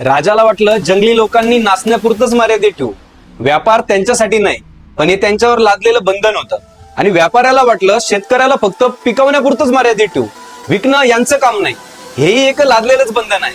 राजाला वाटलं जंगली लोकांनी नाचण्यापुरतच मर्यादित ठेवू. व्यापार त्यांच्यासाठी नाही पण हे त्यांच्यावर लादलेलं बंधन होतं. आणि व्यापाऱ्याला वाटलं शेतकऱ्याला फक्त पिकवण्यापुरतच मर्यादित ठेवू. विकणं यांचं काम नाही हेही एक लादलेलंच बंधन आहे.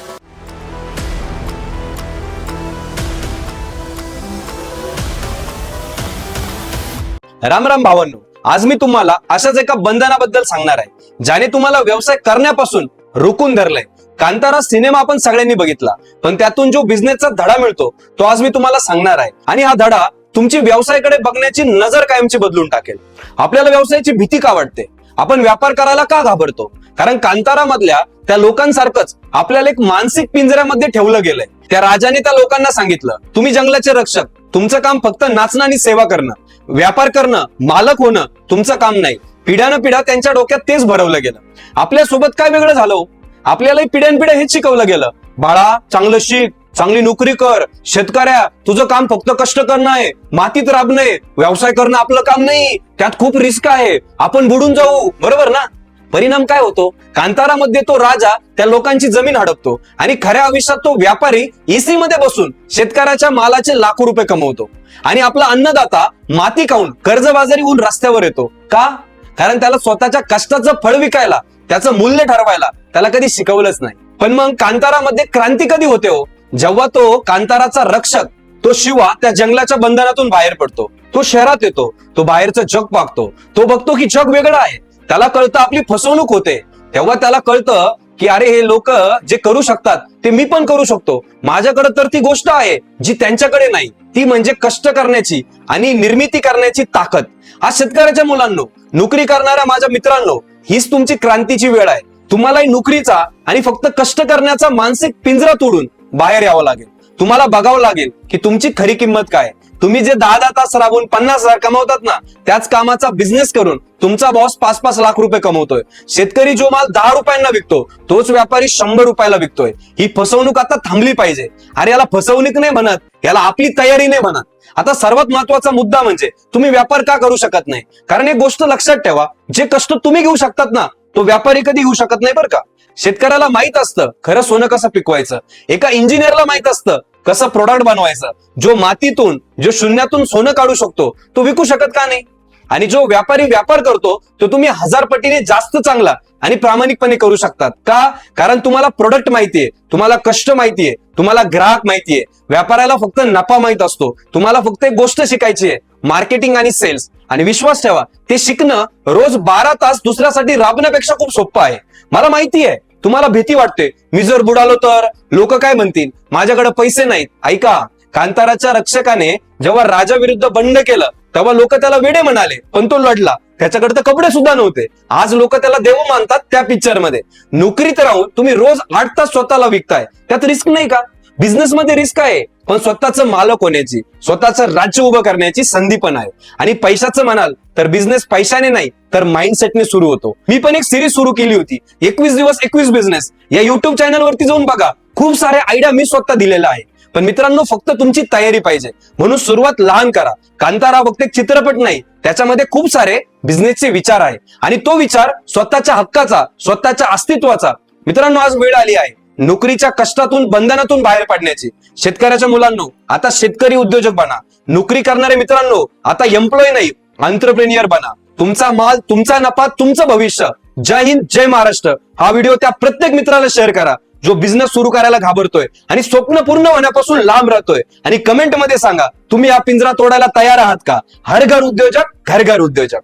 राम राम भावांनो आज मी तुम्हाला अशाच एका बंधनाबद्दल सांगणार आहे ज्याने तुम्हाला व्यवसाय करण्यापासून रोखून धरलंय. कांतारा सिनेमा आपण सगळ्यांनी बघितला पण त्यातून जो बिझनेसचा धडा मिळतो तो आज मी तुम्हाला सांगणार आहे. आणि हा धडा तुमची व्यवसायाकडे बघण्याची नजर कायमची बदलून टाकेल. आपल्याला व्यवसायाची भीती का वाटते? आपण व्यापार करायला का घाबरतो? कारण कांतारा मधल्या त्या लोकांसारखंच आपल्याला एक मानसिक पिंजऱ्यामध्ये ठेवलं गेलंय. त्या राजाने त्या लोकांना सांगितलं तुम्ही जंगलाचे रक्षक. तुमचं काम फक्त नाचणं आणि सेवा करणं. व्यापार करणं मालक होणं तुमचं काम नाही. पिढ्यानं पिढ्या त्यांच्या डोक्यात तेच भरवलं गेलं. आपल्यासोबत काय वेगळं झालं हो? आपल्याला आपल्यालाही पिढ्यानपिढ्या हेच शिकवलं गेलं. बाळा चांगलं शिक चांगली नोकरी कर. शेतकऱ्या तुझं काम फक्त कष्ट करणं आहे. मातीत राबणं. व्यवसाय करणं आपलं काम नाही. त्यात खूप रिस्क आहे. आपण बुडून जाऊ. बरोबर ना? परिणाम काय होतो? कांतारामध्ये तो राजा त्या लोकांची जमीन हडपतो. आणि खऱ्या आयुष्यात तो व्यापारी एसी मध्ये बसून शेतकऱ्याच्या मालाचे लाखो रुपये कमवतो. आणि आपला अन्नदाता माती खाऊन कर्जबाजारी होऊन रस्त्यावर येतो. का? कारण त्याला स्वतःच्या कष्टाचं फळ विकायला त्याचं मूल्य ठरवायला त्याला कधी शिकवलंच नाही. पण मग कांतारामध्ये क्रांती कधी होते हो? जेव्हा तो कांताराचा रक्षक तो शिवा त्या जंगलाच्या बंधनातून बाहेर पडतो. तो शहरात येतो तो बाहेरचं जग पाहतो. तो बघतो की जग वेगळं आहे. त्याला कळतं आपली फसवणूक होते. तेव्हा त्याला कळतं की अरे हे लोक जे करू शकतात ते मी पण करू शकतो. माझ्याकडे तर ती गोष्ट आहे जी त्यांच्याकडे नाही. ती म्हणजे कष्ट करण्याची आणि निर्मिती करण्याची ताकद. आज शेतकऱ्याच्या मुलांनो नोकरी करणाऱ्या माझ्या मित्रांनो हीच तुमची क्रांतीची वेळ आहे. तुम्हालाही नोकरीचा आणि फक्त कष्ट करण्याचा मानसिक पिंजरा तोडून बाहेर यावं लागेल. तुम्हाला बघावं लागेल की तुमची खरी किंमत काय तुम्ही जे दहा दहा तास राबून पन्नास हजार कमवतात ना त्याच कामाचा बिझनेस करून तुमचा बॉस पाच पाच लाख रुपये कमवतोय. शेतकरी जो माल दहा रुपयांना विकतो तोच व्यापारी शंभर रुपयाला विकतोय. ही फसवणूक आता थांबली पाहिजे. अरे याला फसवणूक नाही म्हणत याला आपली तयारी नाही म्हणत. आता सर्वात महत्त्वाचा मुद्दा म्हणजे तुम्ही व्यापार का करू शकत नाही? कारण एक गोष्ट लक्षात ठेवा जे कष्ट तुम्ही घेऊ शकतात ना तो व्यापारी कधी घेऊ शकत नाही बरं का. शेतकऱ्याला माहीत असतं खरं सोनं कसं पिकवायचं? एका इंजिनियरला माहीत असतं कसं प्रोडक्ट बनवायचं? जो मातीतून जो शून्यातून सोनं काढू शकतो तो विकू शकत का नाही? आणि जो व्यापारी व्यापार करतो तो तुम्ही हजार पटीने जास्त चांगला आणि प्रामाणिकपणे करू शकतात. का? कारण तुम्हाला प्रोडक्ट माहितीये तुम्हाला कष्ट माहितीये तुम्हाला ग्राहक माहितीये. व्यापाराला फक्त नफा माहीत असतो. तुम्हाला फक्त एक गोष्ट शिकायची आहे मार्केटिंग आणि सेल्स आणि विश्वास ठेवा ते शिकणं रोज बारा तास दुसऱ्यासाठी राबण्यापेक्षा खूप सोपं आहे. मला माहिती आहे तुम्हाला भीती वाटते. मी जर बुडालो तर? लोक काय म्हणतील? माझ्याकडे पैसे नाहीत. ऐका कांताराच्या रक्षकाने जेव्हा राजा विरुद्ध बंड केलं तेव्हा लोक त्याला वेडे म्हणाले पण तो लढला. त्याच्याकडे तर कपडे सुद्धा नव्हते. आज लोक त्याला देव मानतात त्या पिक्चरमध्ये नोकरीत राहून तुम्ही रोज आठ तास स्वतःला विकताय. त्यात रिस्क नाही का? बिझनेस मध्ये रिस्क आहे पण स्वतःचं मालक होण्याची स्वतःचं राज्य उभं करण्याची संधी पण आहे. आणि पैशाचं म्हणाल तर बिझनेस पैशाने नाही तर माइंडसेटने सुरू होतो. मी पण एक सिरीज सुरू केली होती. एकवीस दिवस एकवीस बिझनेस या युट्यूब चॅनलवरती जाऊन बघा. खूप सारे आयडिया मी स्वतः दिलेला आहे. पण मित्रांनो फक्त तुमची तयारी पाहिजे. म्हणून सुरुवात लहान करा. कांतारा फक्त एक चित्रपट नाही. त्याच्यामध्ये खूप सारे बिझनेसचे विचार आहे. आणि तो विचार स्वतःच्या हक्काचा स्वतःच्या अस्तित्वाचा. मित्रांनो आज वेळ आली आहे. नोकरीच्या कष्टातून बंधनातून बाहेर पडण्याची. शेतकऱ्याच्या मुलांनो आता शेतकरी उद्योजक बना. नोकरी करणारे मित्रांनो आता एम्प्लॉय नाही अंतरप्रेनियर बना. तुमचा माल तुमचा नफा तुमचं भविष्य. जय हिंद जय महाराष्ट्र. हा व्हिडिओ त्या प्रत्येक मित्राला शेअर करा. जो बिझनेस सुरू करायला घाबरतोय आणि स्वप्न पूर्ण होण्यापासून लांब राहतोय. आणि कमेंटमध्ये सांगा तुम्ही हा पिंजरा तोडायला तयार आहात का? हर घर उद्योजक घर घर उद्योजक.